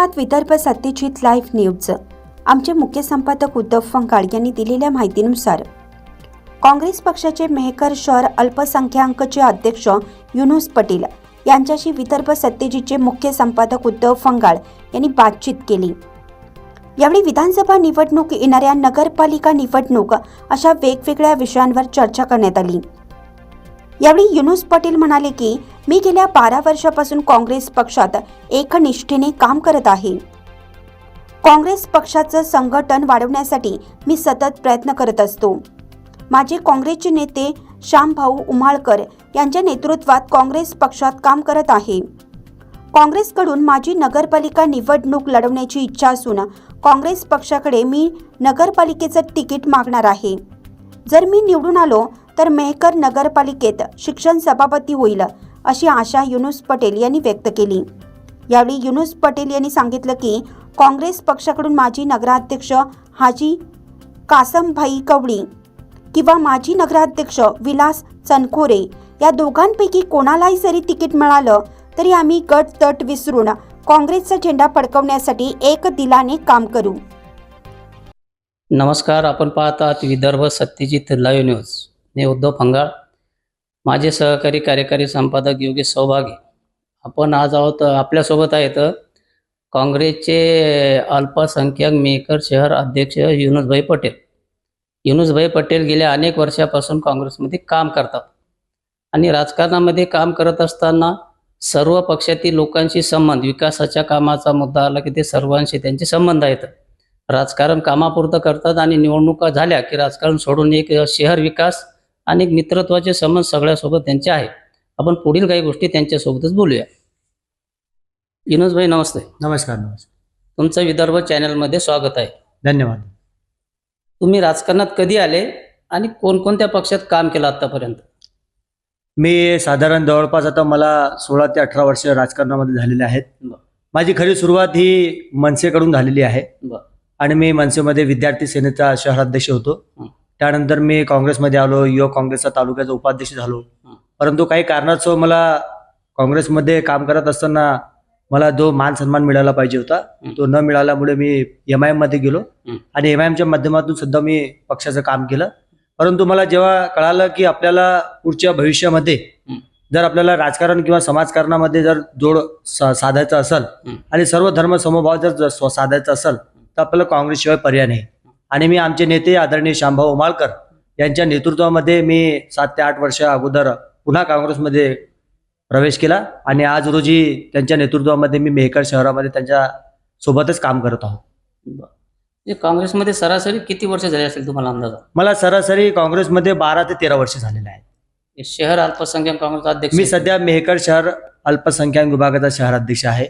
आहात Vidarbha Satyajit live news आमचे मुख्य संपादक उद्धव फंगाळ यांनी दिलेल्या माहितीनुसार काँग्रेस पक्षाचे मेहकर शहर अल्पसंख्याकचे अध्यक्ष युनुस पटेल यांच्याशी विदर्भ सत्यजितचे मुख्य संपादक उद्धव फंगाळ यांनी बातचीत केली. यावेळी विधानसभा निवडणूक येणाऱ्या नगरपालिका निवडणूक अशा वेगवेगळ्या विषयांवर चर्चा करण्यात आली. यावेळी युनुस पटेल म्हणाले की मी गेल्या बारा वर्षापासून काँग्रेस पक्षात एकनिष्ठेने काम करत आहे. काँग्रेस पक्षाचं संघटन वाढवण्यासाठी मी सतत प्रयत्न करत असतो. माझे काँग्रेसचे नेते श्यामभाऊ उमाळकर यांच्या नेतृत्वात काँग्रेस पक्षात काम करत आहे. काँग्रेसकडून माझी नगरपालिका निवडणूक लढवण्याची इच्छा असून काँग्रेस पक्षाकडे मी नगरपालिकेचं तिकीट मागणार आहे. जर मी निवडून आलो तर मेहकर नगरपालिकेत शिक्षण सभापती होईल. अशी आशा युनुस पटेल यांनी व्यक्त केली. यावेळी युनुस पटेल यांनी सांगितलं की काँग्रेस पक्षाकडून माजी नगराध्यक्ष हाजी कासमभाई कवडी किंवा माजी नगराध्यक्ष विलास चनखोरे या दोघांपैकी कोणालाही जरी तिकीट मिळालं तरी आम्ही गट तट विसरून काँग्रेसचा झेंडा फडकवण्यासाठी एक दिलाने काम करू. नमस्कार आपण पाहत आहात विदर्भ सत्यजित लाईव्ह न्यूज. मी उद्धव फंगाळ. माझे सहकारी कार्यकारी संपादक योगेश सौभागी. आपण आज आहोत आपल्यासोबत आहेत काँग्रेसचे अल्पसंख्याक मेकर शहर अध्यक्ष युनुसभाई पटेल. युनुसभाई पटेल गेल्या अनेक वर्षापासून काँग्रेसमध्ये काम करतात. आणि राजकारणामध्ये काम करत असताना सर्व पक्षातील लोकांशी संबंध विकासाच्या कामाचा मुद्दा आला की ते सर्वांशी त्यांचे संबंध आहेत. राजकारण कामापुरतं करतात आणि निवडणुका झाल्या की राजकारण सोडून एक शहर विकास आणि एक मित्रत्वाचे संबंध सगळ्यासोबत त्यांचे आहे आपण पुढील काही गोष्टी त्यांच्यासोबतच बोलूया. भाई नमस्ते. नमस्कार नमस्कार. तुमचं विदर्भ चॅनलमध्ये स्वागत आहे. धन्यवाद. तुम्ही राजकारणात कधी आले आणि कोणकोणत्या पक्षात काम केलं आतापर्यंत? मी साधारण जवळपास आता मला सोळा ते अठरा वर्ष राजकारणामध्ये झालेले आहेत. बरं. माझी खरी सुरुवात ही मनसेकडून झालेली आहे. बरं. आणि मी मनसेमध्ये विद्यार्थी सेनेचा शहराध्यक्ष होतो. हं. त्यानंतर मी काँग्रेसमध्ये आलो युवक काँग्रेसचा तालुक्याचा उपाध्यक्ष झालो. परंतु काही कारणास्तव मला काँग्रेसमध्ये काम करत असताना मला जो मान सन्मान मिळाला पाहिजे होता. तो न मिळाल्यामुळे मी एम आयमध्ये गेलो. आणि एम आय एमच्या माध्यमातून सुद्धा मी पक्षाचं काम केलं परंतु मला जेव्हा कळालं की आपल्याला पुढच्या भविष्यामध्ये. जर आपल्याला राजकारण किंवा समाजकारणामध्ये जर जोड साधायचा असेल. आणि सर्व धर्म समभाव जर साधायचा असेल तर आपल्याला काँग्रेसशिवाय पर्याय नाही आणि मी आमचे नेते आदरणीय शामभाऊ उमाळकर यांच्या नेतृत्वामध्ये मी सात ते आठ वर्ष अगोदर पुन्हा काँग्रेसमध्ये प्रवेश केला. आणि आज रोजी त्यांच्या नेतृत्वामध्ये मी मेहकर शहरामध्ये त्यांच्या सोबतच काम करत आहोत म्हणजे काँग्रेसमध्ये सरासरी किती वर्ष झाले असेल तुम्हाला अंदाजा? मला सरासरी काँग्रेसमध्ये बारा ते तेरा वर्ष झालेले आहेत. शहर अल्पसंख्याक काँग्रेस अध्यक्ष मी. सध्या मेहकर शहर अल्पसंख्याक विभागाचा शहराध्यक्ष आहे.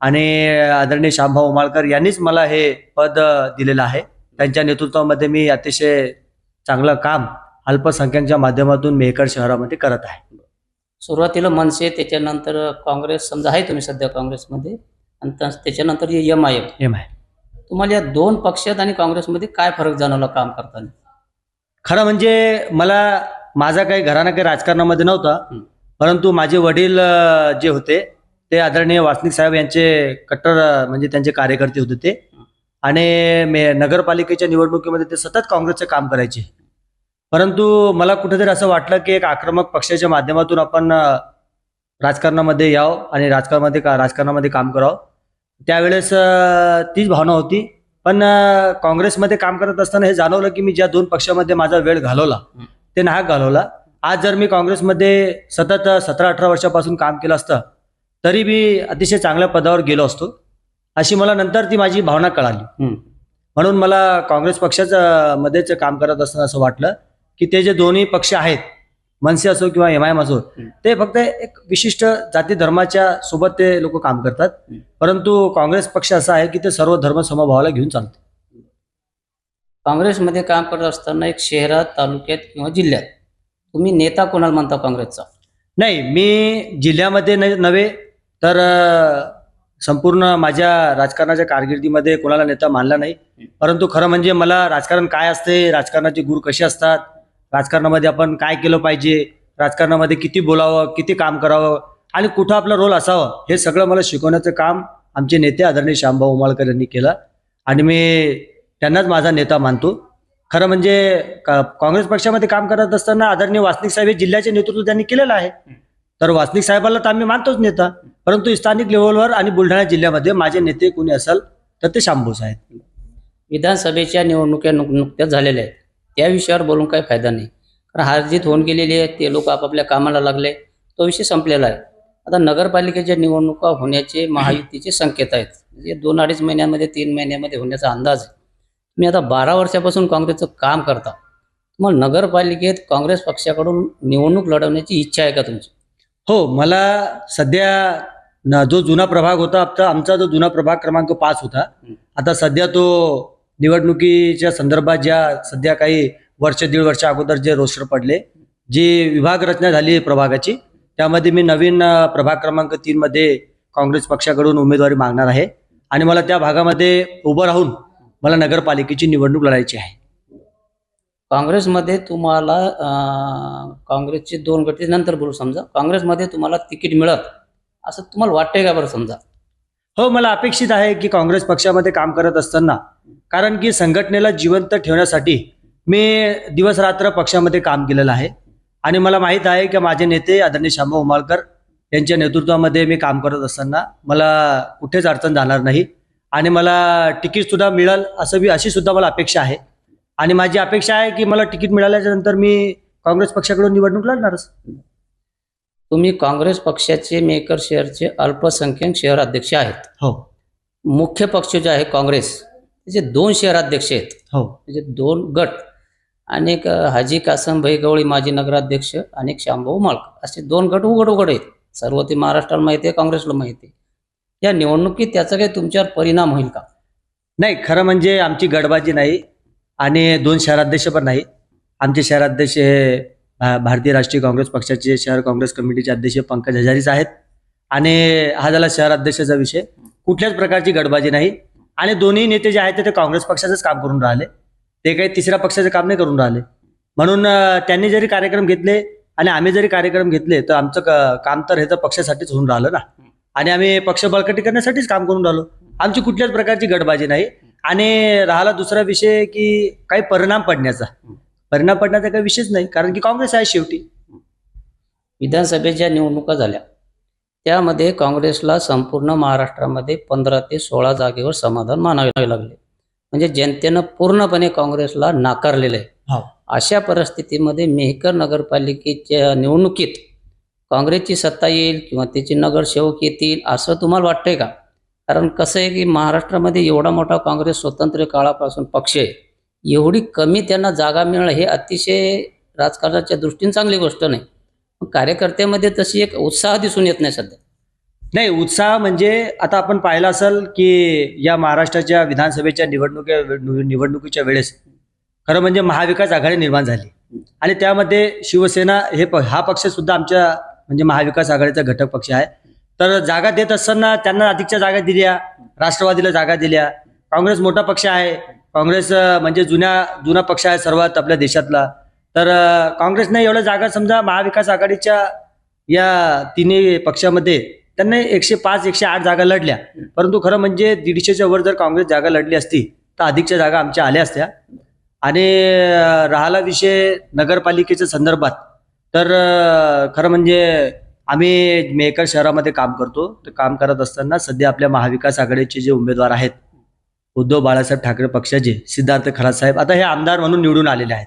आणि आदरणीय श्यामभाऊ उमाळकर यांनीच मला हे पद दिलेलं आहे. त्यांच्या नेतृत्वामध्ये मी अतिशय चांगलं काम अल्पसंख्याकच्या माध्यमातून मेहकर शहरामध्ये करत आहे सुरुवातीला मनसे त्याच्यानंतर काँग्रेस समजा आहे तुम्ही सध्या काँग्रेसमध्ये आणि त्या- त्याच्यानंतर एम आय एम एम आहे तुम्हाला या दोन पक्षात आणि काँग्रेसमध्ये काय फरक जाणवला काम करताना खरं म्हणजे मला माझा काही घराणा काही राजकारणामध्ये नव्हता. परंतु माझे वडील जे होते ते आदरणीय वासनिक साहेब यांचे कट्टर म्हणजे त्यांचे कार्यकर्ते होते ते. आणि नगरपालिकेच्या निवडणुकीमध्ये ते सतत काँग्रेसचं काम करायचे. परंतु मला कुठेतरी असं वाटलं की एक आक्रमक पक्षाच्या माध्यमातून आपण राजकारणामध्ये यावं आणि राजकारणामध्ये का राजकारणामध्ये काम करावं. त्यावेळेस तीच भावना होती. पण काँग्रेसमध्ये काम करत असताना हे जाणवलं की मी ज्या दोन पक्षामध्ये माझा वेळ घालवला ते नाहक घालवला. आज जर मी काँग्रेसमध्ये सतत सतरा अठरा वर्षापासून काम केलं असतं तरी मी अतिशय चांगल्या पदावर गेलो असतो. अशी मला नंतर ती माझी भावना कळाली. म्हणून मला काँग्रेस पक्षाचं मध्येच काम करत असताना असं वाटलं की ते जे दोन्ही पक्ष आहेत मनसे असो किंवा एम आय एम असो. ते फक्त एक विशिष्ट जाती धर्माच्या सोबत ते लोक काम करतात. परंतु काँग्रेस पक्ष असा आहे की ते सर्व धर्म समभावाला घेऊन चालते काँग्रेसमध्ये काम करत असताना एक शहरात तालुक्यात किंवा जिल्ह्यात तुम्ही नेता कोणाला म्हणता काँग्रेसचा नाही मी जिल्ह्यामध्ये न- नव्हे तर संपूर्ण माझ्या राजकारणाच्या कारकिर्दीमध्ये कोणाला नेता मानला नाही. परंतु खरं म्हणजे मला राजकारण काय असते राजकारणाचे गुर कसे असतात राजकारणामध्ये आपण काय केलं पाहिजे राजकारणामध्ये किती बोलावं किती काम करावं आणि कुठं आपला रोल असावं हे सगळं मला शिकवण्याचं काम आमचे नेते आदरणीय श्यामभाऊ उमाळकर यांनी केलं आणि मी त्यांनाच माझा नेता मानतो. खरं म्हणजे काँग्रेस पक्षामध्ये काम करत असताना आदरणीय वासनिक साहेब हे जिल्ह्याचे नेतृत्व त्यांनी केलेलं आहे. तर वासनिक साहेबाला तर आम्ही मानतोच नेता. परंतु स्थानिक लेवलवर आणि बुलढाणा जिल्ह्यामध्ये माझे नेते कोणी असाल तर ते शांभूस आहेत विधानसभेच्या निवडणुका नुक नुकत्याच झालेल्या आहेत. त्या विषयावर बोलून काही फायदा नाही. कारण हारजीत होऊन गेलेली आहे ते लोक आपापल्या कामाला लागले. तो विषय संपलेला आहे. आता नगरपालिकेच्या निवडणुका होण्याचे महायुतीचे संकेत आहेत. म्हणजे दोन अडीच महिन्यामध्ये तीन महिन्यामध्ये होण्याचा अंदाज आहे. तुम्ही आता बारा वर्षापासून काँग्रेसचं काम करता. मग नगरपालिकेत काँग्रेस पक्षाकडून निवडणूक लढवण्याची इच्छा आहे का तुमची? हो मला सध्या न- जो जुना प्रभाग होता आमचा आमचा जो जुना प्रभाग क्रमांक पाच होता आता सध्या तो निवडणुकीच्या संदर्भात ज्या सध्या काही वर्ष दीड वर्ष अगोदर जे रोस्टर पडले जी विभाग रचना झाली प्रभागाची त्यामध्ये मी नवीन प्रभाग क्रमांक तीन मध्ये काँग्रेस पक्षाकडून उमेदवारी मागणार आहे. आणि मला त्या भागामध्ये उभं राहून मला नगरपालिकेची निवडणूक लढायची आहे. काँग्रेसमध्ये तुम्हाला काँग्रेसचे दोन गट नंतर बोलू समजा. काँग्रेसमध्ये तुम्हाला तिकीट मिळत. असं तुम्हाला वाटतंय का बरं समजा? हो मला अपेक्षित आहे की काँग्रेस पक्षामध्ये काम करत असताना कारण की संघटनेला जिवंत ठेवण्यासाठी मी दिवस रात्र पक्षामध्ये काम केलेलं आहे. आणि मला माहीत आहे की माझे नेते आदरणीय शांबा उमाळकर यांच्या नेतृत्वामध्ये मी काम करत असताना मला कुठेच अडचण जाणार नाही. आणि मला तिकीट सुद्धा मिळेल असं बी अशी सुद्धा मला अपेक्षा आहे. आणि माझी अपेक्षा आहे की मला तिकीट मिळाल्याच्या नंतर मी काँग्रेस पक्षाकडून निवडणूक लढणारच. तुम्ही काँग्रेस पक्षाचे मेकर शेअरचे अल्पसंख्याक शहर अध्यक्ष आहेत. हो. मुख्य पक्ष जे आहे काँग्रेस त्याचे दोन शहर अध्यक्ष आहेत. हो. म्हणजे दोन गट आणि एक अं, हाजी कासम भाई गवळी माजी नगराध्यक्ष आणि एक शांभाऊ माळक. असे दोन गट उघड उघड आहेत. सर्व ते महाराष्ट्राला माहिती आहे काँग्रेसला माहिती आहे. या निवडणुकीत त्याचा काही तुमच्यावर परिणाम होईल का? नाही खरं म्हणजे आमची गडबाजी नाही. आणि दोन शहराध्यक्ष पण नाही आमचे शहराध्यक्ष हे भारतीय राष्ट्रीय काँग्रेस पक्षाचे शहर काँग्रेस कमिटीचे अध्यक्ष पंकज हजारीच आहेत. आणि हा झाला शहराध्यक्षाचा विषय. कुठल्याच प्रकारची गडबाजी नाही. आणि दोन्ही नेते जे आहेत ते काँग्रेस पक्षाचंच काम करून राहिले. ते काही तिसऱ्या पक्षाचं काम नाही करून राहिले. म्हणून त्यांनी जरी कार्यक्रम घेतले आणि आम्ही जरी कार्यक्रम घेतले तर आमचं काम तर हे तर पक्षासाठीच होऊन राहिलं ना. आणि आम्ही पक्ष बळकटी करण्यासाठीच काम करून राहिलो. आमची कुठल्याच प्रकारची गडबाजी नाही. आणि राहिला दुसरा विषय की काही परिणाम पडण्याचा. परिणाम पडण्याचा काही विषयच नाही कारण की काँग्रेस आहे शेवटी. विधानसभेच्या निवडणुका झाल्या. त्यामध्ये काँग्रेसला संपूर्ण महाराष्ट्रामध्ये पंधरा ते सोळा जागेवर समाधान मानावे लागले. म्हणजे जनतेनं पूर्णपणे काँग्रेसला नाकारलेलं आहे. हो. अशा परिस्थितीमध्ये मेहकर नगरपालिकेच्या निवडणुकीत काँग्रेसची सत्ता येईल किंवा त्याचे नगरसेवक येतील असं तुम्हाला वाटतंय का? कारण कसं आहे की महाराष्ट्रामध्ये एवढा मोठा काँग्रेस स्वतंत्र काळापासून पक्ष आहे. एवढी कमी त्यांना जागा मिळणं हे अतिशय राजकारणाच्या दृष्टीने चांगली गोष्ट नाही. पण कार्यकर्त्यामध्ये तशी एक उत्साह दिसून येत नाही सध्या. नाही उत्साह म्हणजे आता आपण पाहिलं असेल की या महाराष्ट्राच्या विधानसभेच्या निवडणुकी निवडणुकीच्या वेळेस खरं म्हणजे महाविकास आघाडी निर्माण झाली. आणि त्यामध्ये शिवसेना हे प हा पक्ष सुद्धा आमच्या म्हणजे महाविकास आघाडीचा घटक पक्ष आहे. तर जागा देत असताना त्यांना अधिकच्या जागा दिल्या राष्ट्रवादीला जागा दिल्या. काँग्रेस मोठा पक्ष आहे. काँग्रेस म्हणजे जुन्या जुना पक्ष आहे सर्वात आपल्या देशातला. तर काँग्रेसने एवढ्या जागा समजा महाविकास आघाडीच्या या तिन्ही पक्षामध्ये त्यांना एकशे पाच एकशे आठ जागा लढल्या. परंतु खरं म्हणजे दीडशेच्या वर जर काँग्रेस जागा लढली असती तर अधिकच्या जागा आमच्या आल्या असत्या. आणि राहिला विषय नगरपालिकेच्या संदर्भात. तर खरं म्हणजे आम्ही मेकर शहरामध्ये काम करतो. तर काम करत असताना सध्या आपल्या महाविकास आघाडीचे जे उमेदवार आहेत उद्धव बाळासाहेब ठाकरे पक्षाचे सिद्धार्थ खरात साहेब आता हे आमदार म्हणून निवडून आलेले आहेत.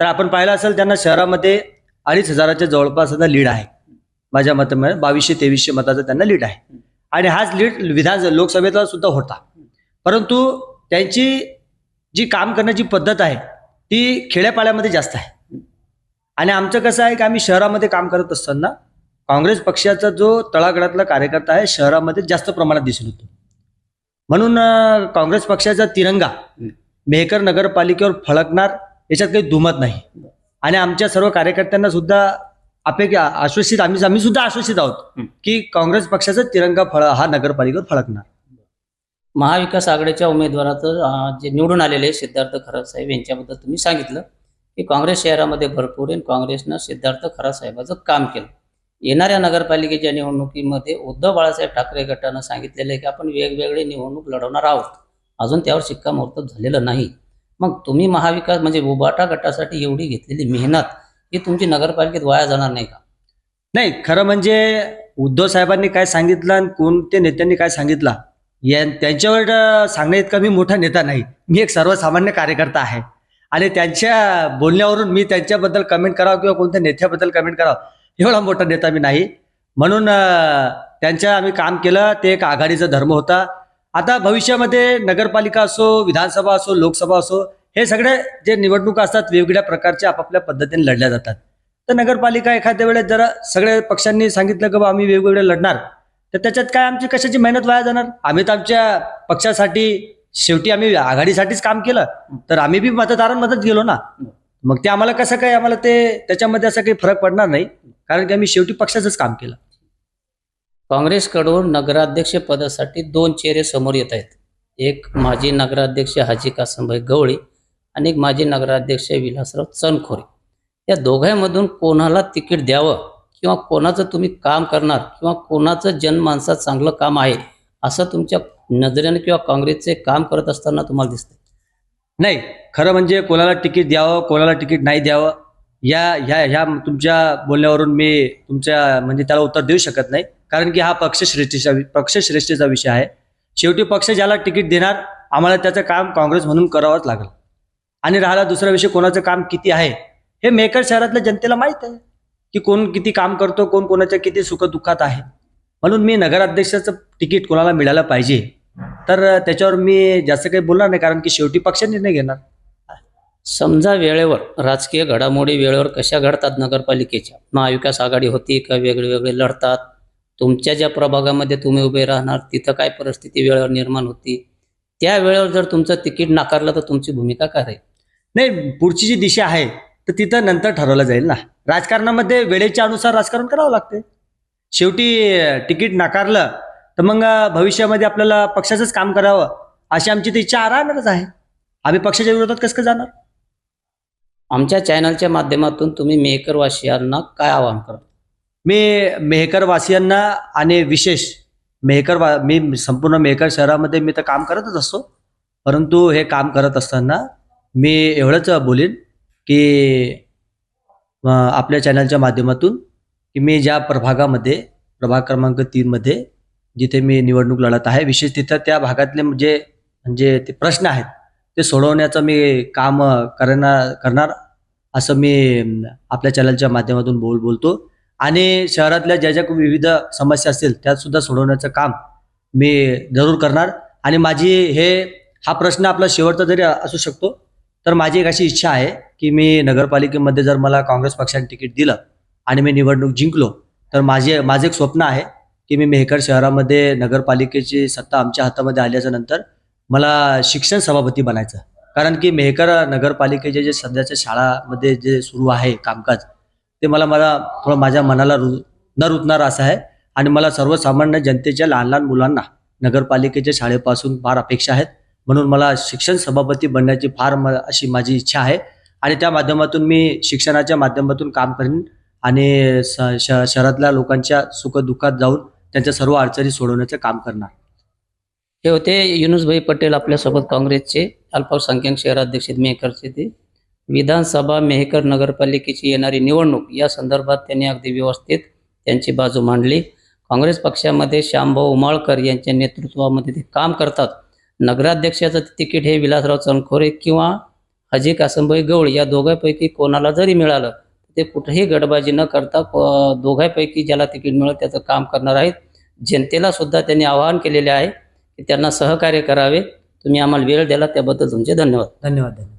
तर आपण पाहिलं असेल त्यांना शहरामध्ये अडीच हजाराच्या जवळपास आता लीड आहे. माझ्या मतामध्ये बावीसशे तेवीसशे मताचा त्यांना लीड आहे. आणि हाच लीड विधान लोकसभेचा सुद्धा होता. परंतु त्यांची जी काम करण्याची पद्धत आहे ती खेड्यापाड्यामध्ये जास्त आहे. आणि आमचं कसं आहे की आम्ही शहरामध्ये काम करत असताना काँग्रेस पक्षाचा जो तळागळातला कार्यकर्ता आहे शहरामध्ये जास्त प्रमाणात दिसून येतो. म्हणून काँग्रेस पक्षाचा तिरंगा मेहकर नगरपालिकेवर फळकणार याच्यात काही दुमत नाही. आणि आमच्या सर्व कार्यकर्त्यांना सुद्धा अपेक्षा आश्वासित आम्ही आम्ही सुद्धा आश्वासित आहोत. की काँग्रेस पक्षाचा तिरंगा फळ हा नगरपालिकेवर फळकणार महाविकास आघाडीच्या उमेदवाराचं जे निवडून आलेले सिद्धार्थ खरात साहेब यांच्याबद्दल तुम्ही सांगितलं की काँग्रेस शहरामध्ये भरपूर आहे आणि काँग्रेसनं सिद्धार्थ खरात साहेबाचं काम केलं. येणाऱ्या नगरपालिकेच्या निवडणुकीमध्ये उद्धव बाळासाहेब ठाकरे गटानं सांगितलेलं आहे की आपण वेगवेगळे निवडणूक लढवणार आहोत. अजून त्यावर शिक्कामोर्तब झालेलं नाही. मग तुम्ही महाविकास म्हणजे उबाटा गटासाठी एवढी घेतलेली मेहनत ही तुमची नगरपालिकेत वाया जाणार नाही का? नाही खरं म्हणजे उद्धव साहेबांनी काय सांगितलं आणि कोणत्या नेत्यांनी काय सांगितलं या त्यांच्यावर सांगण्या इतका मी मोठा नेता नाही. मी एक सर्वसामान्य कार्यकर्ता आहे. आणि त्यांच्या बोलण्यावरून मी त्यांच्याबद्दल कमेंट करावं किंवा कोणत्या नेत्याबद्दल कमेंट करावं एवढा मोठा नेता मी नाही. म्हणून त्यांच्या आम्ही काम केलं ते एक आघाडीचा धर्म होता. आता भविष्यामध्ये नगरपालिका असो विधानसभा असो लोकसभा असो हे सगळे जे निवडणुका असतात वेगवेगळ्या प्रकारच्या आपापल्या पद्धतीने लढल्या जातात. तर नगरपालिका एखाद्या वेळेस जरा सगळ्या पक्षांनी सांगितलं की बा आम्ही वेगवेगळे लढणार. तर त्याच्यात काय आमची कशाची मेहनत वाया जाणार? आम्ही तर आमच्या पक्षासाठी शेवटी आम्ही आघाडीसाठीच काम केलं. तर आम्ही बी मतदारांमध्येच गेलो ना. मग ते आम्हाला कसं काय आम्हाला ते त्याच्यामध्ये असं काही फरक पडणार नाही. कारण की आम्ही शेवटी पक्षाचंच काम केलं. काँग्रेसकडून नगराध्यक्ष पदासाठी दोन चेहरे समोर येत आहेत. एक माजी नगराध्यक्ष हाजी कासमभाई गवळी आणि एक माजी नगराध्यक्ष विलासराव चनखोरे. या दोघांमधून कोणाला तिकीट द्यावं किंवा कोणाचं तुम्ही काम करणार किंवा कोणाचं जनमानसात चांगलं काम आहे असं तुमच्या नजरेनं किंवा काँग्रेसचे काम करत असताना तुम्हाला दिसतं नाही खरं म्हणजे कोणाला तिकीट द्यावं कोणाला तिकीट नाही द्यावं या ह्या ह्या तुमच्या बोलण्यावरून मी तुमच्या म्हणजे त्याला उत्तर देऊ शकत नाही. कारण की हा पक्षश्रेष्ठीचा पक्षश्रेष्ठीचा विषय आहे. शेवटी पक्ष ज्याला तिकीट देणार आम्हाला त्याचं काम काँग्रेस म्हणून करावंच लागेल. आणि राहिला दुसरा विषय कोणाचं काम किती आहे? हे मेकर शहरातल्या जनतेला माहीत आहे. की कोण किती काम करतो कोण कोणाच्या किती सुखदुःखात आहे. म्हणून मी नगराध्यक्षाचं तिकीट कोणाला मिळालं पाहिजे? तर त्याच्यावर मी जास्त काही बोलणार नाही कारण की शेवटी पक्ष निर्णय घेणार. समजा वेळेवर राजकीय घडामोडी वेळेवर कशा घडतात नगरपालिकेच्या? महाविकास आघाडी होती का वेगळे वेगळे लढतात? तुमच्या ज्या प्रभागामध्ये तुम्ही उभे राहणार तिथं काय परिस्थिती वेळेवर निर्माण होती? त्या वेळेवर जर तुमचं तिकीट नाकारलं तर तुमची भूमिका काय राहील? नाही पुढची जी दिशा आहे तर तिथं नंतर ठरवलं जाईल ना. राजकारणामध्ये वेळेच्या अनुसार राजकारण करावं लागते शेवटी तिकीट नाकारलं तर मग भविष्यामध्ये आपल्याला पक्षाचंच काम करावं अशी आमची ती इच्छा राहणारच आहे. आम्ही पक्षाच्या विरोधात कसं जाणार? आमच्या चॅनलच्या माध्यमातून तुम्ही मेहकरवासियांना काय आवाहन करा मी मेहकरवासियांना आणि विशेष मेहकर वा मी संपूर्ण मेहकर शहरामध्ये मी तर काम करतच असतो. परंतु हे काम करत असताना मी एवढंच बोलीन की आपल्या चॅनलच्या माध्यमातून की मी ज्या प्रभागामध्ये प्रभाग क्रमांक तीनमध्ये जिथे मी निवडणूक लढत आहे विशेष तिथं त्या भागातले जे म्हणजे ते प्रश्न आहेत ते सोडवण्याचं मी काम करणार करणार असं मी आपल्या चॅनलच्या माध्यमातून बोल बोलतो. आणि शहरातल्या ज्या ज्या विविध समस्या असतील त्यातसुद्धा सोडवण्याचं काम मी जरूर करणार. आणि माझी हे हा प्रश्न आपला शेवटचा जरी असू शकतो तर माझी एक अशी इच्छा आहे की मी नगरपालिकेमध्ये जर मला काँग्रेस पक्षाने तिकीट दिलं आणि मी निवडणूक जिंकलो तर माझे माझं एक स्वप्न आहे की मी मेहकर शहरामध्ये नगरपालिकेची सत्ता आमच्या हातामध्ये आल्याच्यानंतर मला शिक्षण सभापती बनायचं. कारण की मेहकर नगरपालिकेचे जे सध्याच्या शाळामध्ये जे सुरू आहे कामकाज ते मला मला थोडं माझ्या मनाला रु न रुतणारं असं आहे. आणि मला सर्वसामान्य जनतेच्या लहान लहान मुलांना नगरपालिकेच्या शाळेपासून फार अपेक्षा आहेत. म्हणून मला शिक्षण सभापती बनण्याची फार म अशी माझी इच्छा आहे. आणि त्या माध्यमातून मी शिक्षणाच्या माध्यमातून काम करेन आणि श शहरातल्या लोकांच्या सुखदुःखात जाऊन त्यांच्या सर्व अडचणी सोडवण्याचं काम करणार. हे होते युनुसभाई पटेल आपल्यासोबत काँग्रेसचे अल्पसंख्याक शहराध्यक्ष मेहकरचे ते विधानसभा मेहकर नगरपालिकेची येणारी निवडणूक या संदर्भात त्यांनी अगदी व्यवस्थित त्यांची बाजू मांडली. काँग्रेस पक्षामध्ये श्यामभाऊ उमाळकर यांच्या नेतृत्वामध्ये ते काम करतात. नगराध्यक्षाचं तिकीट हे विलासराव चनखोरे किंवा हजी कासमभाई गवळ या दोघांपैकी कोणाला जरी मिळालं ते कुठेही गडबाजी न करता प- दोघांपैकी ज्याला तिकीट मिळेल त्याचं काम करणार आहेत. जनतेला सुद्धा त्यांनी आवाहन केलेले आहे. की त्यांना सहकार्य करावे. तुम्ही आम्हाला वेळ दिला त्याबद्दल तुमचे धन्यवाद. धन्यवाद धन्यवाद.